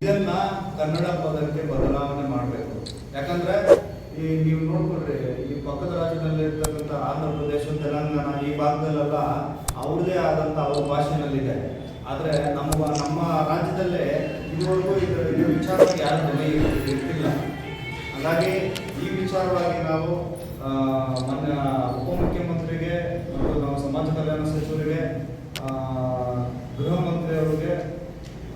ಇದನ್ನ ಕನ್ನಡ ಪದಕ್ಕೆ ಬದಲಾವಣೆ ಮಾಡಬೇಕು. ಯಾಕಂದ್ರೆ ಈ ನೀವು ನೋಡ್ಕೊಡ್ರಿ ಈ ಪಕ್ಕದ ರಾಜ್ಯದಲ್ಲಿ ಇರ್ತಕ್ಕಂಥ ಆಂಧ್ರ ಪ್ರದೇಶ, ತೆಲಂಗಾಣ ಈ ಭಾಗದಲ್ಲೆಲ್ಲ ಅವ್ರದೇ ಆದಂತ ಅವ್ರ ಭಾಷೆನಲ್ಲಿದೆ ಆದ್ರೆ ನಮ್ಮ ನಮ್ಮ ರಾಜ್ಯದಲ್ಲೇ ಇದುವರೆಗೂ ಇದ್ರ ವಿಚಾರವಾಗಿ ಯಾರು ಧ್ವನಿ ಇರ್ತಿಲ್ಲ ಹಾಗಾಗಿ ಈ ವಿಚಾರವಾಗಿ ನಾವು ಮೊನ್ನೆ ಉಪಮುಖ್ಯಮಂತ್ರಿಗೆ ಮತ್ತು ನಾವು ಸಮಾಜ ಕಲ್ಯಾಣ ಸಚಿವರಿಗೆ ಆ, ಗೃಹ ಮಂತ್ರಿ ಅವರಿಗೆ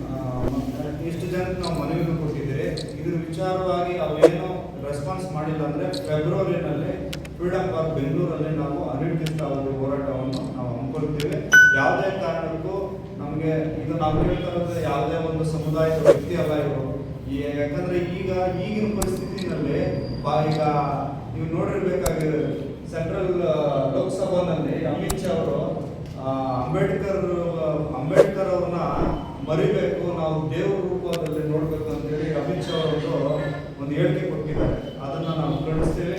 ಆ, ಮತ್ತೆ ಇಷ್ಟು ಜನಕ್ಕೆ ನಾವು ಮನವಿಯನ್ನು ಕೊಟ್ಟಿದ್ದೀರಿ ಇದ್ರ ವಿಚಾರವಾಗಿ ಅವೇನು ರೆಸ್ಪಾನ್ಸ್ ಮಾಡಿಲ್ಲ ಅಂದ್ರೆ ಫೆಬ್ರವರಿನಲ್ಲಿ ಫ್ರೀಡಮ್ ಪಾರ್ಕ್ ಬೆಂಗಳೂರಲ್ಲಿ ನಾವು ಅನಿರ್ದಿಷ್ಟಾವಧಿ ಹೋರಾಟವನ್ನು ನಾವು ಹಮ್ಮಿಕೊಳ್ತೀವಿ ಯಾವುದೇ ಕಾರಣಕ್ಕೂ ನಮಗೆ ನಾವು ಹೇಳ್ತಾರಂದ್ರೆ ಯಾವುದೇ ಒಂದು ಸಮುದಾಯದ ವ್ಯಕ್ತಿ ಅಲ್ಲ ಇವರು. ಯಾಕಂದ್ರೆ ಈಗ ಈಗಿನ ಪರಿಸ್ಥಿತಿನಲ್ಲಿ ಈಗ ನೀವು ನೋಡಿರ್ಬೇಕಾಗಿರೋ ಸೆಂಟ್ರಲ್ ಲೋಕಸಭಾನಲ್ಲಿ ಅಮಿತ್ ಶಾ ಅವರು ಅಂಬೇಡ್ಕರ್ ಅಂಬೇಡ್ಕರ್ ಅವ್ರನ್ನ ಮರಿಬೇಕು, ನಾವು ದೇವ್ರ ರೂಪದಲ್ಲಿ ನೋಡ್ಬೇಕು ಅಂತೇಳಿ ಅಮಿತ್ ಶಾ ಅವರು ಒಂದು ಹೇಳಿಕೆ ಕೊಟ್ಟಿದ್ದಾರೆ. ಅದನ್ನ ನಾವು ಕಳಿಸ್ತೇವೆ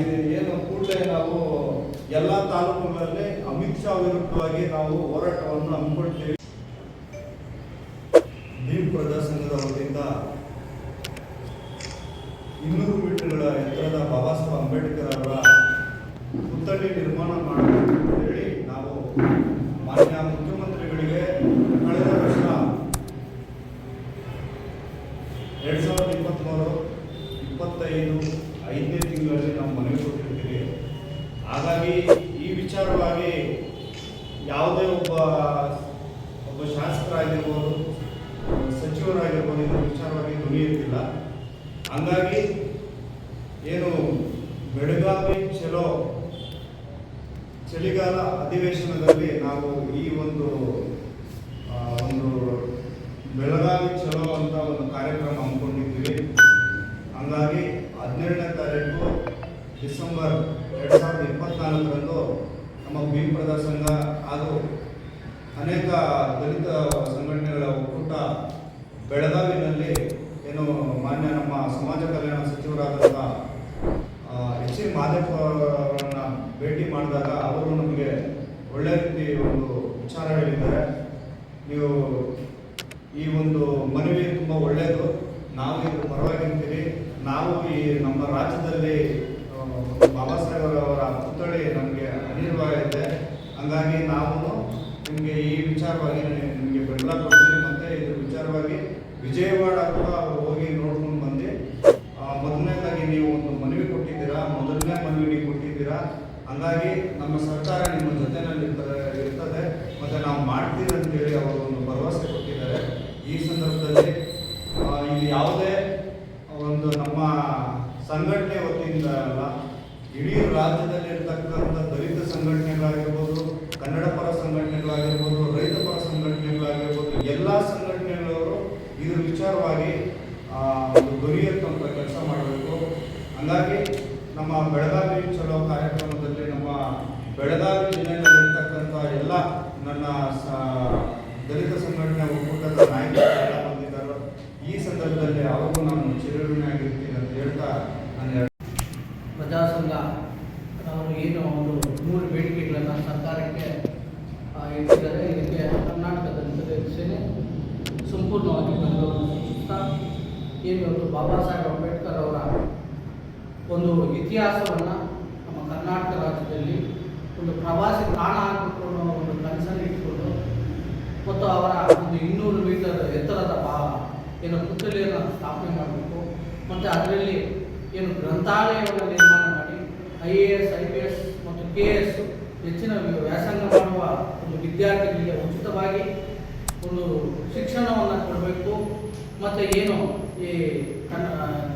ಇದು ಏನು ಕೂಡಲೇ ನಾವು ಎಲ್ಲ ತಾಲೂಕುಗಳಲ್ಲಿ ಅಮಿತ್ ಶಾ ವಿರುದ್ಧವಾಗಿ ನಾವು ಹೋರಾಟವನ್ನು ಹಮ್ಮಿಕೊಳ್ತೀವಿ ಭೀಮ್ ಪ್ರಜಾ ಸಂಘದ ವತಿಯಿಂದ ಇನ್ನೂರು ಮೀಟರ್ಗಳ ಎತ್ತರದ ಬಾಬಾ ಸಾಹೇಬ್ ಅಂಬೇಡ್ಕರ್ ಅವರ ಪುತ್ಥಳಿ ನಿರ್ಮಾಣ ಮಾಡಬೇಕು ಅಂತ ಹೇಳಿ ನಾವು ಮಾನ್ಯ ಮುಖ್ಯಮಂತ್ರಿಗಳಿಗೆ ಕಳೆದ ವರ್ಷ ಎರಡ್ ಸಾವಿರದ ಇಪ್ಪತ್ತ್ಮೂರು ಇಪ್ಪತ್ತೈದು ಐದನೇ ತಿಂಗಳಲ್ಲಿ ನಾವು ಮನವಿ ಕೊಟ್ಟಿರ್ತೀವಿ ಹಾಗಾಗಿ ಈ ವಿಚಾರವಾಗಿ ಯಾವುದೇ ಒಬ್ಬ ಒಬ್ಬ ಶಾಸಕರಾಗಿರ್ಬೋದು ಸಚಿವರಾಗಿರ್ಬೋದು ಇದ್ರ ವಿಚಾರವಾಗಿ ಧ್ವನಿ ಎತ್ತಿಲ್ಲ ಹಂಗಾಗಿ ಏನು ಬೆಳಗಾವಿ ಚಲೋ ಚಳಿಗಾಲ ಅಧಿವೇಶನದಲ್ಲಿ ನಾವು ಈ ಒಂದು ಒಂದು ಬೆಳಗಾವಿ ಚಲೋ ಅಂತ ಒಂದು ಕಾರ್ಯಕ್ರಮ ಹಮ್ಮಿಕೊಂಡಿದ್ದೀವಿ ಹಂಗಾಗಿ ಹದಿನೇಳನೇ ತಾರೀಕು ಡಿಸೆಂಬರ್ ಎರಡು ಸಾವಿರದ ಇಪ್ಪತ್ನಾಲ್ಕರಂದು ನಮ್ಮ ಭೀಮ್ ಪ್ರಜಾ ಸಂಘ ಹಾಗೂ ಅನೇಕ ದಲಿತ ಸಂಘಟನೆಗಳ ಒಕ್ಕೂಟ ಬೆಳಗಾವಿನಲ್ಲಿ ಏನು ಮಾನ್ಯ ನಮ್ಮ ಸಮಾಜ ಕಲ್ಯಾಣ ಸಚಿವರಾದಂಥ ಎಚ್ ಸಿ ಮಾಡಿದಾಗ ಅವರು ನಮಗೆ ಒಳ್ಳೆ ರೀತಿ ಒಂದು ವಿಚಾರ ಹೇಳಿದ್ದಾರೆ. ನೀವು ಈ ಒಂದು ಮನವಿ ತುಂಬ ಒಳ್ಳೆಯದು ನಾವು ಇದ್ರ ಪರವಾಗಿರ್ತೀವಿ ನಾವು ಈ ನಮ್ಮ ರಾಜ್ಯದಲ್ಲಿ ಬಾಬಾ ಸಾಹೇಬರ ಅವರ ಪುತ್ಥಳಿ ನಮಗೆ ಇದೆ. ಹಂಗಾಗಿ ನಾವು ನಿಮಗೆ ಈ ವಿಚಾರವಾಗಿ ನಿಮಗೆ ಬೆಂಬಲ ಕೊಡ್ತೀವಿ ಮತ್ತು ಇದ್ರ ವಿಚಾರವಾಗಿ ವಿಜಯವಾಡ ಕೂಡ ಹೋಗಿ ನೋಡ್ಕೊಂಡು ಬಂದು ಆ, ಮೊದಲನೇದಾಗಿ ನೀವು ಒಂದು ಮನವಿ ಕೊಟ್ಟಿದ್ದೀರಾ ಮೊದಲನೇ ಮನವಿ ಕೊಟ್ಟಿದ್ದೀರಾ ಹಂಗಾಗಿ ನಮ್ಮ ಸರ್ಕಾರ ನಿಮ್ಮ ಜೊತೆನಲ್ಲಿ ಇರ್ತದೆ ಮತ್ತು ನಾವು ಮಾಡ್ತೀವಿ ಅಂತೇಳಿ ಅವರು ಒಂದು ಭರವಸೆ ಕೊಟ್ಟಿದ್ದಾರೆ. ಈ ಸಂದರ್ಭದಲ್ಲಿ ಇಲ್ಲಿ ಯಾವುದೇ ಒಂದು ನಮ್ಮ ಸಂಘಟನೆ ವತಿಯಿಂದ ಅಲ್ಲ, ಇಡೀ ರಾಜ್ಯದಲ್ಲಿ ಇರ್ತಕ್ಕಂಥ ದಲಿತ ಸಂಘಟನೆಗಳಾಗಿರ್ಬೋದು, ಕನ್ನಡ ಪರ ಸಂಘಟನೆಗಳಾಗಿರ್ಬೋದು, ರೈತ ಪರ ಸಂಘಟನೆಗಳಾಗಿರ್ಬೋದು, ಎಲ್ಲ ಸಂಘಟನೆಗಳವರು ಇದ್ರ ವಿಚಾರವಾಗಿ ಗುರಿ ಕೆಲಸ ಮಾಡಬೇಕು. ಹಂಗಾಗಿ ನಮ್ಮ ಬೆಳಗಾವಿ ಚಲೋ ಕಾರ್ಯಕ್ರಮದಲ್ಲಿ ನಮ್ಮ ಬೆಳಗಾವಿ ಜಿಲ್ಲೆಯಲ್ಲಿರ್ತಕ್ಕಂಥ ಎಲ್ಲ ನನ್ನ ಸ- ದಲಿತ ಸಂಘಟನೆ ಒಕ್ಕೂಟದ ನಾಯಕರು ಬಂದಿದ್ದಾರೋ. ಈ ಸಂದರ್ಭದಲ್ಲಿ ಅವರಿಗೂ ನಾನು ಚಿರಋಣಿಯಾಗಿರ್ತೀನಿ ಅಂತ ಹೇಳ್ತಾ ನಾನು ಪ್ರಜಾಸಂಘ ಅವರು ಏನು ಒಂದು ಮೂರು ಬೇಡಿಕೆಗಳನ್ನು ಸರ್ಕಾರಕ್ಕೆ ಇಟ್ಟಿದ್ದಾರೆ. ಇದಕ್ಕೆ ಕರ್ನಾಟಕದ ದಲಿತ ಸೇನೆ ಸಂಪೂರ್ಣವಾಗಿ ಬಂದು ಏನು ಬಾಬಾ ಸಾಹೇಬ್ ಅಂಬೇಡ್ಕರ್ ಅವರ ಒಂದು ಇತಿಹಾಸವನ್ನು ನಮ್ಮ ಕರ್ನಾಟಕ ರಾಜ್ಯದಲ್ಲಿ ಒಂದು ಪ್ರವಾಸಿ ತಾಣ ಆಗಬೇಕು ಅನ್ನೋ ಒಂದು ಕನಸನ್ನು ಇಟ್ಕೊಂಡು ಮತ್ತು ಅವರ ಒಂದು ಇನ್ನೂರು ಮೀಟರ್ ಎತ್ತರದ ಬಾ, ಏನು ಪುತ್ತಲಿಯನ್ನು ಸ್ಥಾಪನೆ ಮಾಡಬೇಕು ಮತ್ತು ಅದರಲ್ಲಿ ಏನು ಗ್ರಂಥಾಲಯವನ್ನು ನಿರ್ಮಾಣ ಮಾಡಿ, I A S, I P S ಮತ್ತು ಕೆ ಎಸ್ ಹೆಚ್ಚಿನ ವ್ಯಾಸಂಗ ಮಾಡುವ ಒಂದು ವಿದ್ಯಾರ್ಥಿಗಳಿಗೆ ಉಚಿತವಾಗಿ ಒಂದು ಶಿಕ್ಷಣವನ್ನು ಕೊಡಬೇಕು. ಮತ್ತು ಏನು ಈ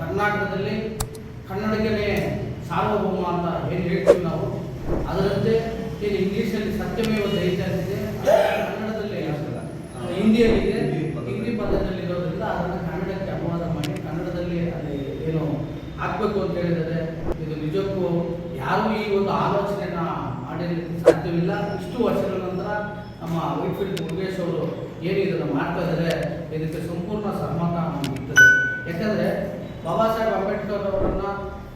ಕರ್ನಾಟಕದಲ್ಲಿ ಕನ್ನಡಿಗನೇ ಸಾರ್ವಭೌಮ ಅಂತ ಏನು ಹೇಳ್ತೀವಿ ನಾವು? ಅದರಂತೆ ಏನು ಇಂಗ್ಲೀಷಲ್ಲಿ ಸತ್ಯಮೇವ ದೈತ ಅಂತಿದೆ ಕನ್ನಡದಲ್ಲಿ ಹಿಂದಿಯಲ್ಲಿದೆ ಹಿಂದಿ ಪದದಲ್ಲಿ ಇರೋದ್ರಿಂದ ಅದನ್ನು ಕನ್ನಡಕ್ಕೆ ಅನುವಾದ ಮಾಡಿ ಕನ್ನಡದಲ್ಲಿ ಅಲ್ಲಿ ಏನು ಹಾಕ್ಬೇಕು ಅಂತ ಹೇಳಿದರೆ ಇದು ನಿಜಕ್ಕೂ ಯಾರು ಈ ಒಂದು ಆಲೋಚನೆ ಮಾಡಿರಲಿಕ್ಕೆ ಸಾಧ್ಯವಿಲ್ಲ. ಇಷ್ಟು ವರ್ಷಗಳ ನಂತರ ನಮ್ಮ ವೈಟ್ಫೀಲ್ಡ್ ಮುರುಗೇಶ್ ಅವರು ಏನು ಇದನ್ನು ಮಾಡ್ತಾ ಇದ್ದಾರೆ ಇದಕ್ಕೆ ಸಂಪೂರ್ಣ ಸಹಮತ ಇರ್ತದೆ ಯಾಕಂದರೆ ಬಾಬಾ ಸಾಹೇಬ್ ಅಂಬೇಡ್ಕರ್ ಅವರನ್ನ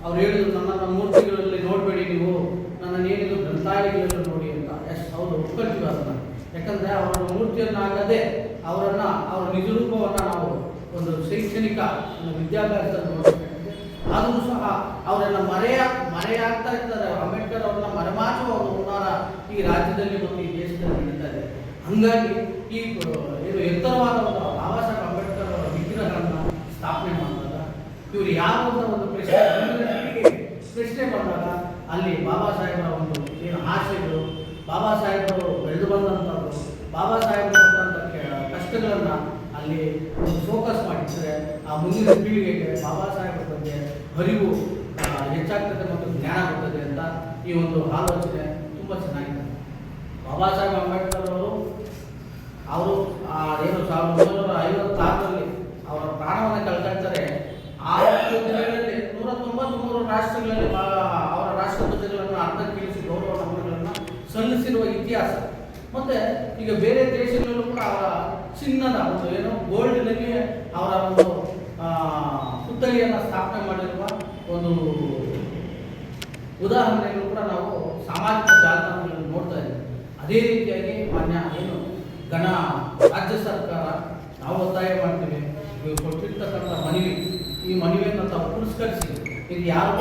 ಅವ್ರು ಹೇಳಿದ್ರು ನನ್ನನ್ನು ಮೂರ್ತಿಗಳಲ್ಲಿ ನೋಡಬೇಡಿ ನೀವು. ನನ್ನನ್ನು ಏನಿದು ಗ್ರಂಥಾಲಯಗಳಲ್ಲಿ ನೋಡಿ ಅಂತ. ಎಷ್ಟು ಹೌದು ಒಪ್ಕೊಳ್ತೀವಿ ಅದನ್ನು ಯಾಕಂದರೆ ಅವರ ಮೂರ್ತಿಯನ್ನಾಗದೆ ಅವರನ್ನು, ಅವರ ನಿಜ ರೂಪವನ್ನು ನಾವು ಒಂದು ಶೈಕ್ಷಣಿಕ, ಒಂದು ವಿದ್ಯಾಭ್ಯಾಸ ಆದರೂ ಸಹ ಅವರನ್ನು ಮರೆಯ, ಮರೆಯಾಗ್ತಾ ಇರ್ತಾರೆ. ಅಂಬೇಡ್ಕರ್ ಅವ್ರನ್ನ ಮರೆಮಾಚುವ ಹುನ್ನಾರ ಈ ರಾಜ್ಯದಲ್ಲಿ ಮತ್ತು ಈ ದೇಶದಲ್ಲಿ ನಡೀತಾ ಇದೆ. ಹಂಗಾಗಿ ಈ, ಏನು ಎತ್ತರವಾದ ಒಂದು ಬಾಬಾ ಸಾಹೇಬ್ ಅಂಬೇಡ್ಕರ್ ಅವರ ವಿಗ್ರಹಗಳನ್ನು ಸ್ಥಾಪನೆ ಮಾಡಿದಾಗ ಇವರು ಯಾರು ಅಂತ ಒಂದು ಪ್ರಶ್ನೆ ಪ್ರಶ್ನೆ ಬಂದಾಗ ಅಲ್ಲಿ ಬಾಬಾ ಸಾಹೇಬರ ಒಂದು ಏನು ಆಸೆಗಳು ಬಾಬಾ ಸಾಹೇಬರು ಬೆಳೆದು ಬಂದಂಥದ್ದು, ಬಾಬಾ ಸಾಹೇಬರು ಬಂದಂಥ ಕಷ್ಟಗಳನ್ನು ಅಲ್ಲಿ ಫೋಕಸ್ ಮಾಡಿಸಿದ್ರೆ ಆ ಮುಂದಿನ ಪೀಳಿಗೆಗೆ ಬಾಬಾ ಸಾಹೇಬರ ಬಗ್ಗೆ ಅರಿವು ಹೆಚ್ಚಾಗ್ತದೆ ಮತ್ತು ಜ್ಞಾನ ಬರ್ತದೆ ಅಂತ ಈ ಒಂದು ಆಲೋಚನೆ ತುಂಬ ಚೆನ್ನಾಗಿದೆ. ಬಾಬಾ ಸಾಹೇಬ್ ಅಂಬೇಡ್ಕರ್ ಅವರು ಅವರು ಆ, ಏನು ಸಲ್ಲಿಸಿರುವ ಇತಿಹಾಸ. ಮತ್ತೆ ಈಗ ಬೇರೆ ದೇಶಗಳಲ್ಲೂ ಕೂಡ ಅವರ ಚಿನ್ನದ ಒಂದು ಏನು ಗೋಲ್ಡ್ನಲ್ಲಿ ಅವರ ಒಂದು ಪುತ್ತಳಿಯನ್ನು ಸ್ಥಾಪನೆ ಮಾಡಿರುವ ಒಂದು ಉದಾಹರಣೆಗಳು ಕೂಡ ನಾವು ಸಾಮಾಜಿಕ ಜಾಲತಾಣಗಳಲ್ಲಿ ನೋಡ್ತಾ ಇದ್ದೀವಿ. ಅದೇ ರೀತಿಯಾಗಿ ಮಾನ್ಯ ಏನು ಗಣ ರಾಜ್ಯ ಸರ್ಕಾರ ನಾವು ಒತ್ತಾಯ ಮಾಡ್ತೀವಿ. ಕೊಟ್ಟಿರ್ತಕ್ಕಂಥ ಮನವಿ, ಈ ಮನವಿಯನ್ನು ತಾವು ಪುರಸ್ಕರಿಸಿ. ಇದು ಯಾರು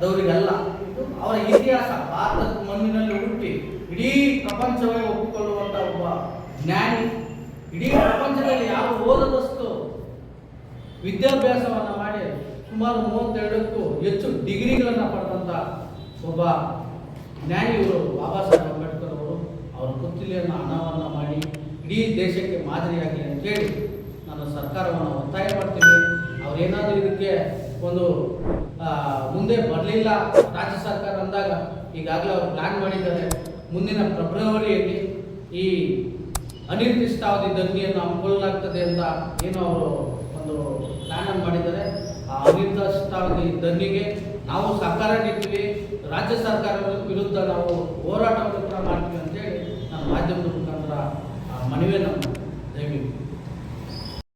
ಇದು ಅವರ ಇತಿಹಾಸ, ಭಾರತದ ಮಣ್ಣಿನಲ್ಲಿ ಹುಟ್ಟಿ ಇಡೀ ಪ್ರಪಂಚವೇ ಒಪ್ಪಿಕೊಳ್ಳುವಂಥ ಒಬ್ಬ ಜ್ಞಾನಿ. ಇಡೀ ಪ್ರಪಂಚದಲ್ಲಿ ಯಾರು ಓದದಷ್ಟು ವಿದ್ಯಾಭ್ಯಾಸವನ್ನು ಮಾಡಿ ಸುಮಾರು ಮೂವತ್ತೆರಡಕ್ಕೂ ಹೆಚ್ಚು ಡಿಗ್ರಿಗಳನ್ನು ಪಡೆದಂಥ ಒಬ್ಬ ಜ್ಞಾನಿಯವರು ಬಾಬಾ ಸಾಹೇಬ್ ಅಂಬೇಡ್ಕರ್ ಅವರು. ಅವರ ಕುತ್ತಿಲೆಯನ್ನು ಹಣವನ್ನು ಮಾಡಿ ಇಡೀ ದೇಶಕ್ಕೆ ಮಾದರಿಯಾಗಲಿ ಅಂತೇಳಿ ನಾನು ಸರ್ಕಾರವನ್ನು ಒತ್ತಾಯ ಮಾಡ್ತೀನಿ. ಅವರೇನಾದರೂ ಇದಕ್ಕೆ ಒಂದು ಮುಂದೆ ಬರಲಿಲ್ಲ. ರಾಜ್ಯ ಸರ್ಕಾರ ಅಂದಾಗ ಈಗಾಗಲೇ ಅವರು ಪ್ಲ್ಯಾನ್ ಮಾಡಿದ್ದಾರೆ. ಮುಂದಿನ ಫೆಬ್ರವರಿಯಲ್ಲಿ ಈ ಅನಿರ್ದಿಷ್ಟಾವಧಿ ದಂಗೆಯನ್ನು ಹಮ್ಮಿಕೊಳ್ಳಲಾಗ್ತದೆ ಅಂತ ಏನು ಅವರು ಒಂದು ಪ್ಲಾನ್ ಮಾಡಿದ್ದಾರೆ. ಆ ಅನಿರ್ದಿಷ್ಟಾವಧಿ ದಂಗೆಗೆ ನಾವು ಸರ್ಕಾರ ನೀಡ್ತೀವಿ ರಾಜ್ಯ ಸರ್ಕಾರದ ವಿರುದ್ಧ ನಾವು ಹೋರಾಟವನ್ನು ಕೂಡ ಮಾಡ್ತೀವಿ ಅಂತೇಳಿ ನಾನು ಮಾಧ್ಯಮದ ಮುಖಾಂತರ ಮನವಿಯನ್ನು. ದಯವಿಟ್ಟು.